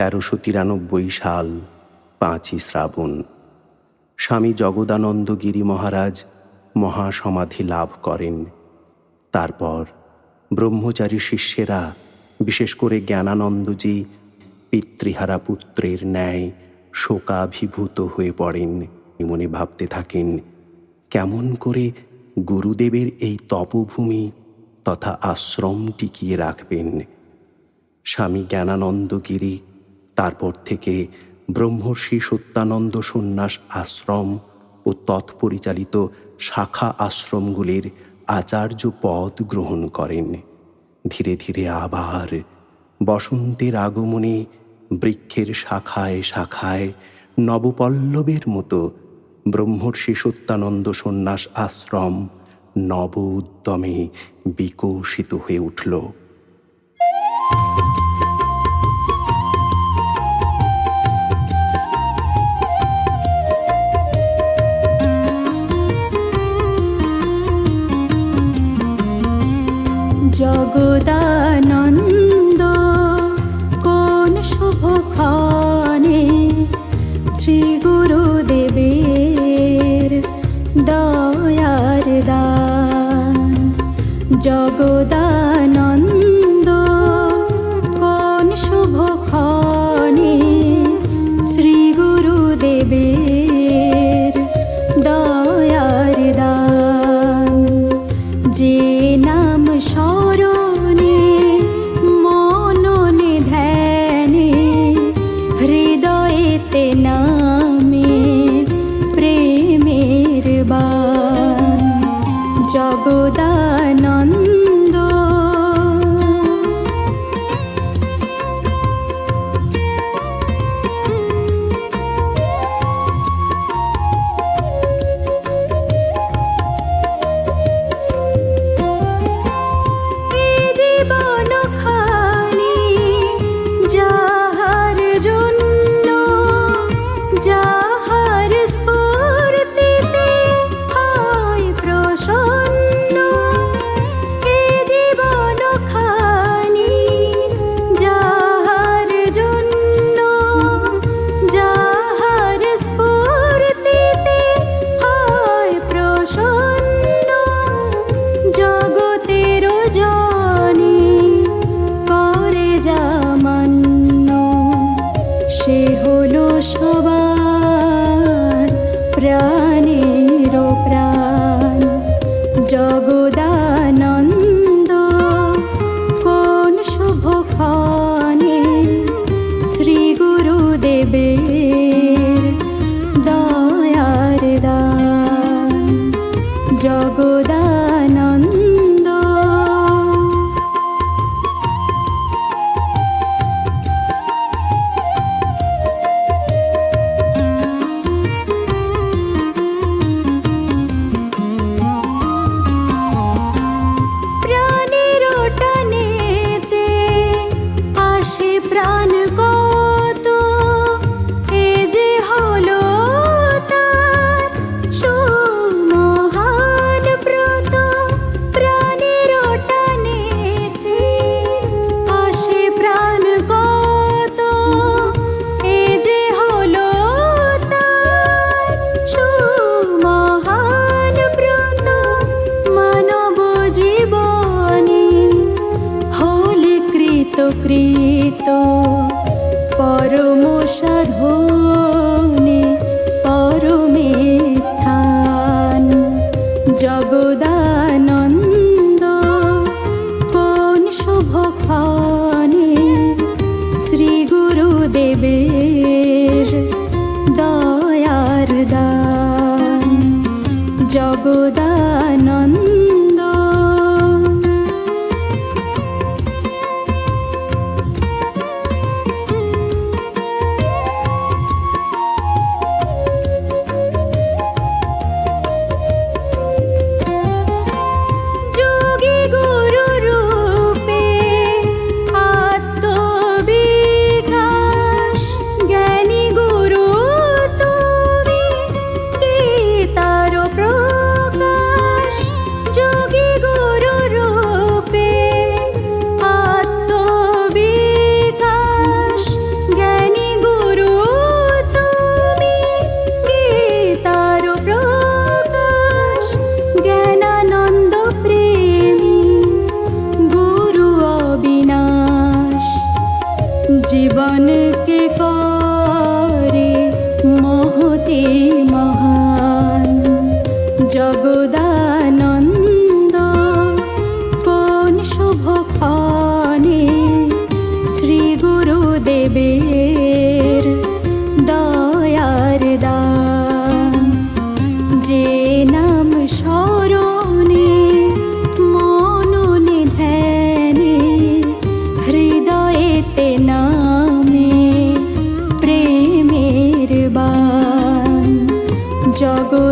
তেরোশো তিরানব্বই সাল পাঁচই শ্রাবণ। স্বামী জগদানন্দগিরি মহারাজ মহাসমাধি লাভ করেন। তারপর ব্রহ্মচারী শিষ্যেরা, বিশেষ করে জ্ঞানানন্দজি, পিতৃহারা পুত্রের ন্যায় শোকাভিভূত হয়ে পড়েন। মনে ভাবতে থাকেন, কেমন করে গুরুদেবের এই তপভূমি তথা আশ্রম টিকিয়ে রাখবেন। স্বামী জ্ঞানানন্দগিরি তারপর থেকে ব্রহ্মর্ষি সত্যানন্দ সন্ন্যাস আশ্রম ও তৎপরিচালিত শাখা আশ্রমগুলির আচার্য পদ গ্রহণ করেন। ধীরে ধীরে আবার বসন্তের আগমনে বৃক্ষের শাখায় শাখায় নবপল্লবের মতো ব্রহ্মর্ষি সত্যানন্দ সন্ন্যাস আশ্রম নব উদ্যমে বিকশিত হয়ে উঠল। জগদানন্দ কোন শুভক্ষণে শ্রী গুরুদেবের দয়ার দান। জগদানন্দ জগদানন্দ പ്രാ কৃত পরম সাধনে পরমে স্থান। জগদানন্দ জীবনকে করে মহতি মহান জগদানন্দ কোন শুভক্ষণে শ্রী গুরুদেবের দয়ার দান যে নাম সব গো